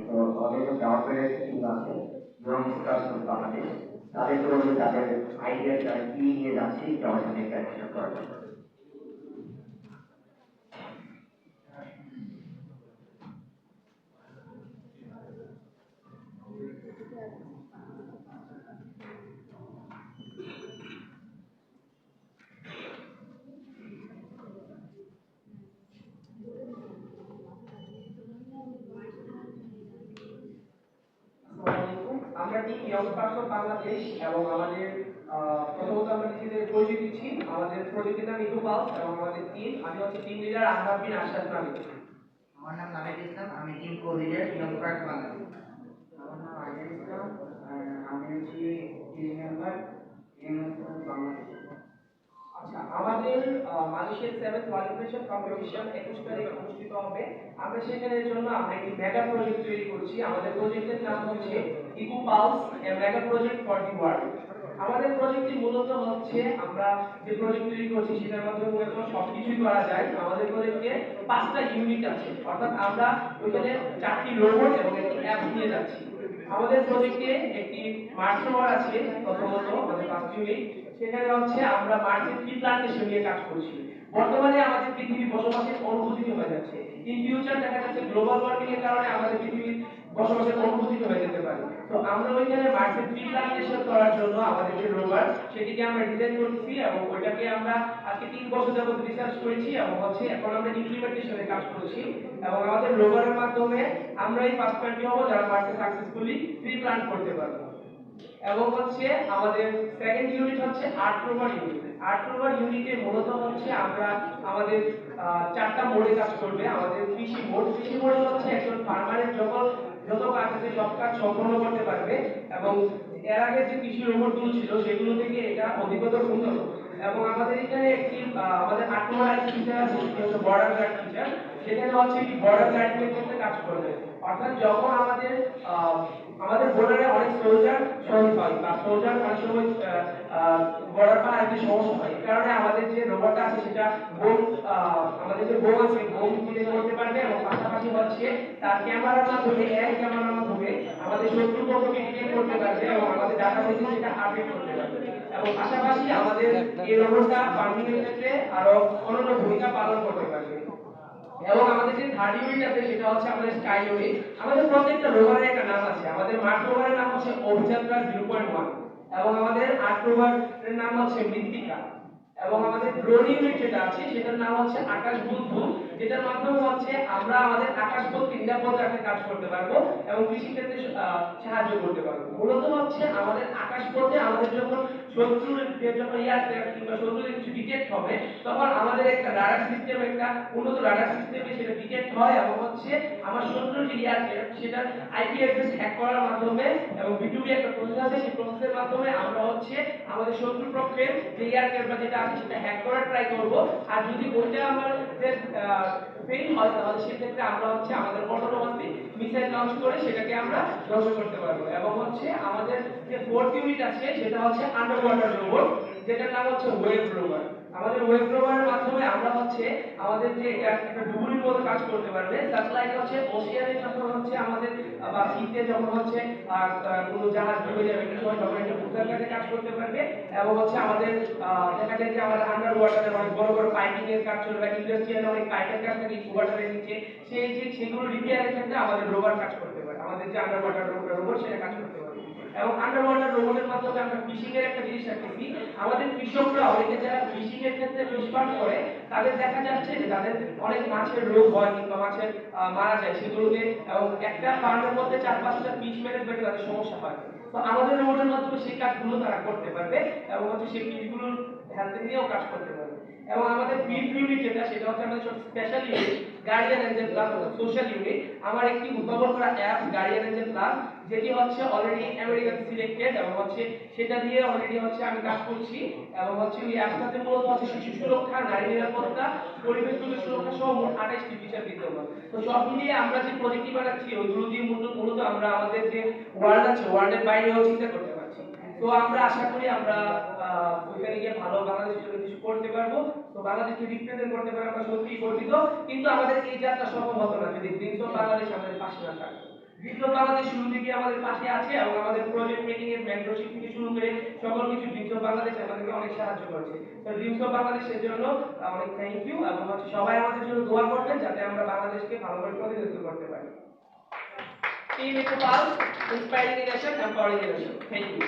তো অনেক ডেভেলপমেন্টের কিন্তু আছে ইয়ং স্টার্স বাংলাদেশ তাদের বলবে তাদের আইডিয়া তারা কি নিয়ে যাচ্ছে এটা আমার সাথে আমরা টিম ইয়ং পার্সন বাংলাদেশ এবং আমাদের প্রথমত আমরা নিজেদের পরিচয় দিচ্ছি আমাদের প্রজেক্টের নাম ইকো পালস এবং আমাদের টিম আমি হচ্ছে টিম লিডার আহমাদ বিন আশরাফ নামে। আমার নাম নামেদ ইসলাম আমি team co leader young park Bangladesh. আমার নাম আইডিয়া ইসলাম আর আমি হচ্ছি টিম আমাদের মালয়েশিয়ার সেভেন্থ কোয়ালিফিকেশন কম্পিটিশন একুশ তারিখ অনুষ্ঠিত হবে। আমরা সেখানের জন্য আমরা একটি মেগা প্রজেক্ট তৈরি করছি। আমাদের প্রজেক্টের নাম হচ্ছে eco pulse a mega project for the world আমাদের প্রজেক্টটি মূলত হচ্ছে, আমরা যে প্রজেক্ট তৈরি করছি সেটার মাধ্যমে মূলত সবকিছুই করা যায়। আমাদের প্রজেক্টে পাঁচটা ইউনিট আছে। অর্থাৎ আমরা ওইখানে চারটি রোবট এবং একটি অ্যাপ নিয়ে যাচ্ছি। আমাদের প্রজেক্টে একটি রোভার আছে প্রথমত। ফার্স্ট সেখানে হচ্ছে আমরা মার্চের ট্রি প্লান্টেশন নিয়ে কাজ করছি। বর্তমানে আমাদের পৃথিবী বসবাসের অনুভূতি হয়ে যাচ্ছে। ইন ফিউচার দেখা যাচ্ছে গ্লোবাল ওয়ার্মিং এর কারণে আমাদের পৃথিবীর বসবাসের অনুভূতি হয়ে যেতে পারে। তো আমরা ওইখানে মার্চের ট্রি প্লান্টেশন করার জন্য আমাদের যে রোভার সেটিকে আমরা ডিজাইন করছি এবং ওইটাকে আমরা আজকে তিন বছর যাবত রিসার্চ করেছি এবং হচ্ছে এখন আমরা ইমপ্লিমেন্টেশনে কাজ করছি। এবং আমাদের রোভারের মাধ্যমে আমরা এই ফার্স্ট কান্ট্রি হব যারা মার্চে সাকসেসফুলি ট্রি প্লান্ট করতে পারব। এবং হচ্ছে আমাদের সেকেন্ড ইউনিট হচ্ছে art rover unit art rover ইউনিটে মূলত হচ্ছে আমরা আমাদের চারটা মোড়ে কাজ করবে। আমাদের কৃষি মোড় কৃষি মোড়ে হচ্ছে একজন ফার্মারের যখন যত কাজ আছে, সব কাজ সম্পন্ন করতে পারবে। এবং এর আগে যে কৃষি রোবটগুলো ছিল, সেগুলো থেকে এটা অধিকতর উন্নত। এবং আমাদের এখানে একটি আমাদের আট নম্বর আরেকটি ফিচার আছে, সেটি হচ্ছে বর্ডার গার্ড ফিচার সেখানে হচ্ছে কি বর্ডার গার্ডের ক্ষেত্রে কাজ করবে। অর্থাৎ যখন আমাদের আমাদের বর্ডারে অনেক সোলজার শহীদ হয় বা সোলজার অনেক সময় বর্ডার পার একটি সমস্যা হয়। কারণে আমাদের যে রোবটটা আছে, সেটা বোম আমাদের যে বোম আছে, বোম ডিটেক্ট করতে পারবে এবং পাশাপাশি হচ্ছে তার ক্যামেরার মাধ্যমে এক ক্যামেরার মাধ্যমে আমাদের শত্রু পক্ষকে করতে পারবে এবং আমাদের ডাটা বেসে সেটা আপডেট করতে পারবে। এবং পাশাপাশি আমাদের এই রোবটটা ফার্মিং এর ক্ষেত্রে আরও অন্যান্য ভূমিকা পালন করতে পারবে এবং আমাদের যে থার্ড ইউনিট আছে সেটা হচ্ছে আমাদের স্কাই ইউনিট আমাদের প্রত্যেকটা রোভারের একটা নাম আছে। আমাদের মার্চ রোভারের নাম হচ্ছে অভিযাত্রা জিরো পয়েন্ট ওয়ান এবং আমাদের আট রোভারের নাম হচ্ছে মৃত্তিকা। এবং আমাদের ড্রোন ইউনিট যেটা আছে সেটার নাম হচ্ছে আকাশ বুদ্ধু যেটার মাধ্যমে হচ্ছে আমরা আমাদের আকাশ পথকে নিরাপদ রাখতে কাজ করতে পারব এবং কৃষি ক্ষেত্রে সাহায্য করতে পারব। মূলত হচ্ছে আমাদের আকাশ পথে আমাদের যখন শত্রুর যখন এয়ারক্রাফট কিংবা শত্রুদের কিছু ডিটেক্ট হবে, তখন আমাদের একটা রাডার সিস্টেম একটা উন্নত রাডার সিস্টেমে সেটা ডিটেক্ট হয় এবং হচ্ছে আমার শত্রুর যে এয়ারক্রাফট সেটা আইপি অ্যাড্রেস হ্যাক করার মাধ্যমে এবং বিটুবি একটা প্রসেস আছে, সেই প্রসেসের মাধ্যমে আমরা হচ্ছে আমাদের শত্রু পক্ষের যে এয়ারক্রাফট বা যেটা আছে সেটা হ্যাক করার ট্রাই করব। আর যদি ওইটা আমাদের ফেল হয় তাহলে সেক্ষেত্রে আমরা হচ্ছে আমাদের অটোনোমাসলি মিসাইল লঞ্চ করে সেটাকে আমরা ধ্বংস করতে পারব। এবং হচ্ছে আমাদের যে ফোর্থ ইউনিট আছে, সেটা হচ্ছে আন্ডার ওয়াটার রোবট যেটার নাম হচ্ছে ওয়েভ রোভার আমাদের ওয়েব রোভারের মাধ্যমে আমরা হচ্ছে আমাদের যে একটা ডুবুরির মতো কাজ করতে পারবে। স্যাটেলাইট হচ্ছে ওশিয়ানে যখন হচ্ছে আমাদের, বা শীতে যখন হচ্ছে কোনো জাহাজ ডুবে যাবে একটা সময় তখন একটা বুকার কাছে কাজ করতে পারবে। এবং হচ্ছে আমাদের দেখা যায় যে আমাদের আন্ডার ওয়াটারে অনেক বড় বড় পাইপিং এর কাজ চলবে ইন্ডাস্ট্রিয়াল অনেক পাইপের কাজ থাকে ওয়াটারের নিচে। সেই যে, সেগুলো রিপেয়ারের ক্ষেত্রে আমাদের রোভার কাজ পারে আমাদের যে আন্ডার ওয়াটার রোবট সেটা কাজ করতে পারে এবং আন্ডার ওয়াটার রোবটের মাধ্যমে আমরা ফিশিং এর একটা জিনিস রাখতেছি আমাদের কৃষকরা অনেকে যারা ফিশিং এর ক্ষেত্রে ফিশ ফার্ম করে, তাদের দেখা যাচ্ছে যে তাদের অনেক মাছের রোগ হয় কিংবা মাছের মারা যায় সেগুলোকে এবং একটা ফার্মের মধ্যে চার পাঁচটা ফিশ ম্যানেজমেন্টে তাদের সমস্যা হয়। তো আমাদের রোবটের মাধ্যমে সেই কাজগুলো তারা করতে পারবে এবং হচ্ছে সেই ফিশগুলোর হেলথ নিয়েও কাজ করতে পারবে। এবং আমাদের ফিফথ ইউনিট যেটা, সেটা হচ্ছে আমাদের special unit guardian angel plus social unit আমার একটি উদ্ভাবন করা অ্যাপ গার্ডিয়ান এঞ্জেল প্লাস যেটি হচ্ছে অলরেডি আমেরিকান সিলেক্টেড এবং হচ্ছে সেটা দিয়ে অলরেডি হচ্ছে আমি কাজ করছি এবং হচ্ছে ওই অ্যাপটাতে মূলত হচ্ছে শিশু সুরক্ষা, নারী নিরাপত্তা, পরিবেশ সুরক্ষা সহ মোট আঠাশটি ফিচার বিদ্যমান। তো সব মিলিয়ে আমরা যে প্রজেক্টটি বানাচ্ছি ওইগুলো দিয়ে মূলত মূলত আমরা আমাদের যে ওয়ার্ল্ড আছে ওয়ার্ল্ডের বাইরেও চিন্তা করতে তো আমরা আশা করি আমরা ওইখানে গিয়ে ভালো বাংলাদেশ হিসেবে কিছু করতে পারব। তো বাংলাদেশকে রিপ্রেজেন্ট করতে পারব আমরা সত্যিই গর্বিত। কিন্তু আমাদের এই যাত্রা সফল হতো না, যদি অফ বাংলাদেশ আমাদের পাশে না থাকতো। ডিজিটাল বাংলাদেশ শুরু থেকে আমাদের পাশে আছে এবং আমাদের প্রজেক্ট মেকিং এর মেন্টরশিপ থেকে শুরু করে সকল কিছু ডিজিটাল বাংলাদেশ আমাদেরকে অনেক সাহায্য করেছে। তো ডিজিটাল বাংলাদেশের জন্য অনেক থ্যাংক ইউ এবং হচ্ছে সবাই আমাদের জন্য দোয়া করবেন যাতে আমরা বাংলাদেশকে ভালোভাবে প্রতিনিধিত্ব করতে পারি। Team eco pulse inspiring innovation empowering innovation thank you